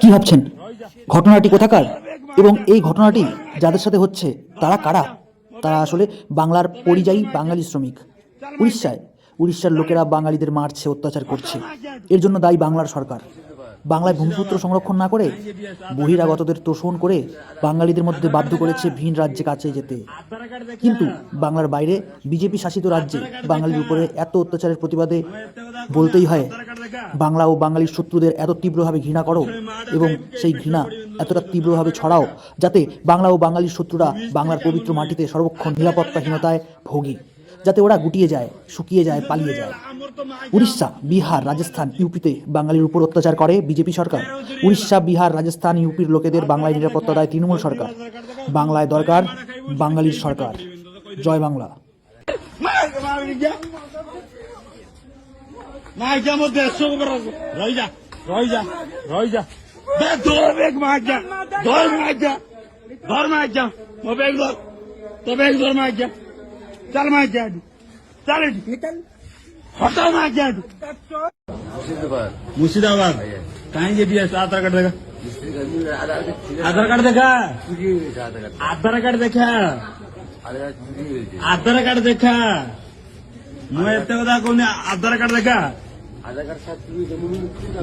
কি ভাবছেন? ঘটনাটি কোথাকার? এবং এই ঘটনাটি যাদের সাথে হচ্ছে, তারা কারা? তারা আসলে বাংলার পরিযায়ী বাঙালি শ্রমিক। উড়িষ্যায়। উড়িষ্যার লোকেরা বাঙালিদের মারছে, অত্যাচার করছে। এর জন্য দায়ী বাংলার সরকার। বাংলায় ভূমিপুত্র সংরক্ষণ না করে বহিরাগতদের তোষণ করে বাঙালিদের মধ্যে বাধ্য করেছে ভিন রাজ্যে কাছে যেতে। কিন্তু বাংলার বাইরে বিজেপি শাসিত রাজ্যে বাঙালির উপরে এত অত্যাচারের প্রতিবাদে বলতেই হয়, বাংলা ও বাঙালির শত্রুদের এত তীব্রভাবে ঘৃণা করো এবং সেই ঘৃণা এতটা তীব্রভাবে ছড়াও যাতে বাংলা ও বাঙালির শত্রুরা বাংলার পবিত্র মাটিতে সর্বক্ষণ নিরাপত্তাহীনতায় ভোগী। যাতে ওরা গুটিয়ে যায়, শুকিয়ে যায়, পালিয়ে যায়। উড়িষ্যা, বিহার, রাজস্থান, ইউপিতে বাঙালির উপর অত্যাচার করে বিজেপি সরকার। উড়িষ্যা, বিহার, রাজস্থান, ইউপির লোকেদের বাংলায় নিরাপত্তা দেয় তৃণমূল সরকার। বাংলায় দরকার বাঙালির সরকার। জয় বাংলা। মাইজা মধ্যে রইজা রইজা রইজা ধর বেগ ચાલ માં જાડું ચાલે નીકળ હોટલ માં જાડું মুর্শিদাবাদ কাহিনী যেটি আছে আধার কার্ড দেখা আধার কার্ড দেখা আধার কার্ড দেখা আধার কার্ড দেখা ମୁଁ ଏତେ କଥା କହୁନି ଆଧାର କାର୍ଡ ଦେଖା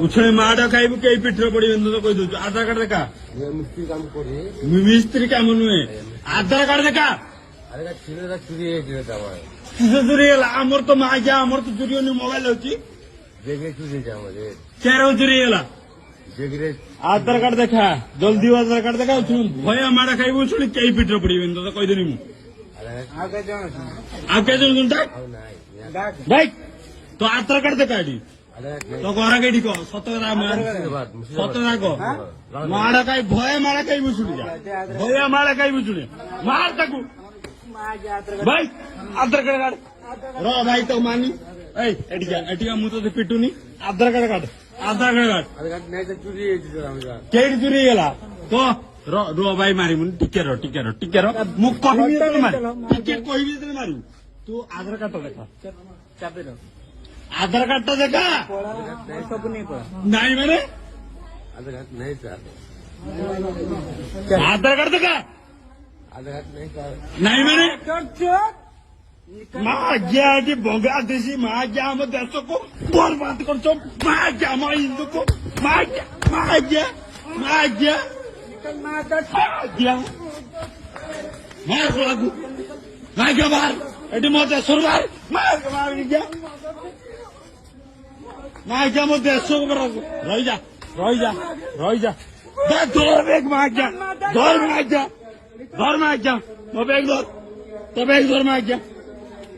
ଉଛୁଣି ମାଡ ଖାଇବୁ କେହି ପିଠିରେ ପଡିବେନି ତୋତେ କହିଦଉଛୁ ଆଧାର କାର୍ଡ ଦେଖା ମିସ୍ତ୍ରୀ କାମ ନୁହେଁ ଆଧାର କାର୍ଡ ଦେଖା আধার কার্ড ছিল না চুরি হয়েছিল তো আমার କିସ ଚୋରି ହେଲା ଆମର ତ ମା ଯା ଆମର ତ ଚୋରି ହଉନି ମୋବାଇଲ ଅଛି জেগে চুরি হয়েছে আমাদের କେର ଚୋରି ହେଇଗଲା জেগরে ଆଧାର କାର୍ଡ ଦେଖା ଜଲ୍ଦି ଆଧାର କାର୍ଡ ଦେଖା ଶୁଣ ଭୟ ମାଡ଼ ଖାଇବୁ ଶୁଣି କେହି ପିଠିରେ ପଡିବେନି ତ କହିଦେନି ମୁଁ আধার কার্ড ଆଉ କେତେ ଜଣ ଜଣଟା ଆଉ নাই ଭାଇ ତୋ ଆଧାର କାର୍ଡ ଦେଖା ଏଠି আধার কার্ড ତୋ ଘର କେଠି କହ ସତ କଥା ମା মুর্শিদাবাদ ସତ মুর্শিদাবাদ କଥା କହ ମାଡ଼ ଖାଇ ଭୟ ମାଡ଼ ଖାଇବୁ ଶୁଣି ଯା ଭୟ ମାଡ଼ ଖାଇବୁ ଶୁଣି ମାର ତାକୁ ભાઈ આધાર કાર્ડ કાઢ રો ભાઈ તો માની એ એટીકા એટીકા હું તો પીટુ ની આધાર કાર્ડ કાઢ આધાર કાર્ડ કાઢ મેં તો ચોરી કેડ ચોરી ગયેલા તો રો રો ભાઈ મારી મને ટીકે રો ટીકે રો ટીકે રો હું કહી દે મારી ટીકે કહી દે મારી તું આધાર કાર્ડ તો દેખા ચાપી રો আধার কার্ডটা দেখা নাই মানে আধার কার্ড নেই আধার কার্ড দেখা নাই মানে মা গিয়া এটি বগা দিছি মা গিয়া আমার দেশকে বরবাদ করছ মা গিয়া আমার হিন্দুকে মা গিয়া মা গিয়া মা গিয়া মার লাগু মা গিয়া মার এটি মো দেশর মার মার গিয়া মা গিয়া মো দেশকে রই যা রই যা রই যা ধর মা গিয়া ধর মা ମା ଆଜ୍ଞା ଧର ମା ଆଜ୍ଞା ମୋ ବେଗ ଧର তো বেগ ধর মা আজ্ঞা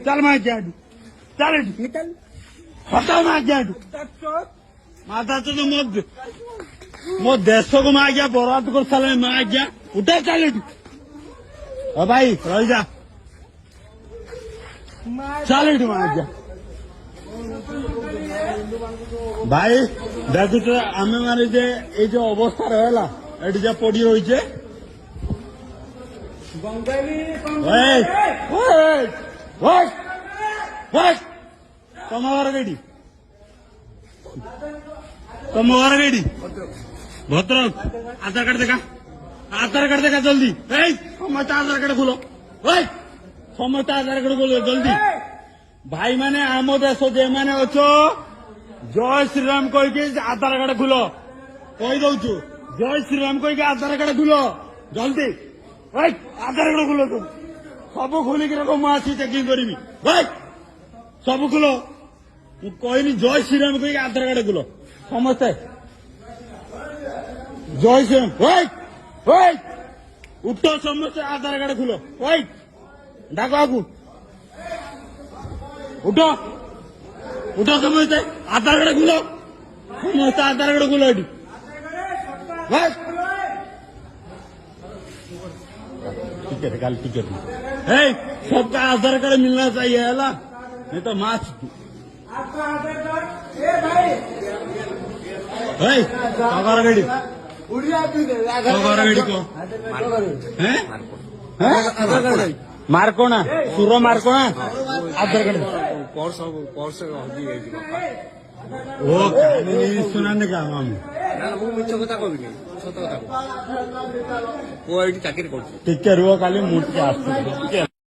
চল মা আজ্ঞা এটু চল এটু হটাও মা আজ্ঞা এটু মাথা তো ମୋ ମୋ ଦେଶକୁ ମା ଆଜ୍ଞା ବରବାଦ କରିସାରିଲାଣି ମା ଆଜ୍ଞା ଉଠା ଚାଲ ଏଠୁ ହଁ ଭାଇ ରହିଯା ଚାଲ ଏଠୁ ମା ଆଜ୍ଞା ଭାଇ ଦେଖୁଛ ଆମେ ମାନେ ଯେ ଏଇ ଯୋଉ ଅବସ୍ଥା ରହିଲା ଏଠି ଯେ ପଡି ରହିଛେ Wait! Wait! Wait! Wait! ତମ ଘର କେଠି ତମ ଘର କେଠି ଭଦ୍ରକ ଆଧାର କାର୍ଡ ଦେଖା ଆଧାର କାର୍ଡ ଦେଖା ଜଲ୍ଦି ଏଇ ସମସ୍ତେ ଆଧାର କାର୍ଡ ଖୋଲ ଏଇ ସମସ୍ତେ ଆଧାର କାର୍ଡ ଖୋଲ ଜଲ୍ଦି ଭାଇମାନେ ଆମ ଦେଶ ଯେମାନେ ଅଛ ଜୟ ଶ୍ରୀରାମ କହିକି ଆଧାର କାର୍ଡ ଖୋଲ କହିଦଉଛୁ ଜୟ ଶ୍ରୀରାମ କହିକି ଆଧାର କାର୍ଡ ଖୋଲ ଜଲ୍ଦି ଭାଇ ଆଧାର କାର୍ଡ ଖୋଲ ତୁ ସବୁ ଖୋଲିକି ରଖ ମୁଁ ଆସି ଚେକିଂ କରିବି ଭାଇ ସବୁ ଖୋଲ ମୁଁ କହିନି ଜୟ ଶ୍ରୀରାମ କହିକି ଆଧାର କାର୍ଡ ଖୋଲ ସମସ୍ତେ ଜୟ ଶ୍ରୀରାମ ଭାଇ ଭାଇ ଉଠ ସମସ୍ତେ ଆଧାର କାର୍ଡ ଖୋଲ ଭାଇ ଡାକ ଆକୁ ଉଠ ଉଠ ସମସ୍ତେ ଆଧାର କାର୍ଡ ଖୋଲ ସମସ୍ତେ ଆଧାର କାର୍ଡ ଖୋଲ ଏଠି ଭାଇ तेरे गाल की जरूर सबका आधार कार्ड मिलना चाहिए है ना नहीं तो मास्क आपका आधार कार्ड ए भाई आधार गाड़ी मारकोण सुर मारकोण आधार कार्ड पर्स पर्स ओ सुना काम କାହିଁକି ଶୁଣାନ୍ତି କାମ ଆମେ ନା ନା ମୁଁ ମିଛ କଥା କହିବିନି ସତ କଥା କହୁଛି ପୁଅ ଏଇଠି ଚାକିରି କରୁଛି ଟିକେ ରୁହ କାଲି ମୁଁ ଟିକେ ଆସୁଛି ଟିକେ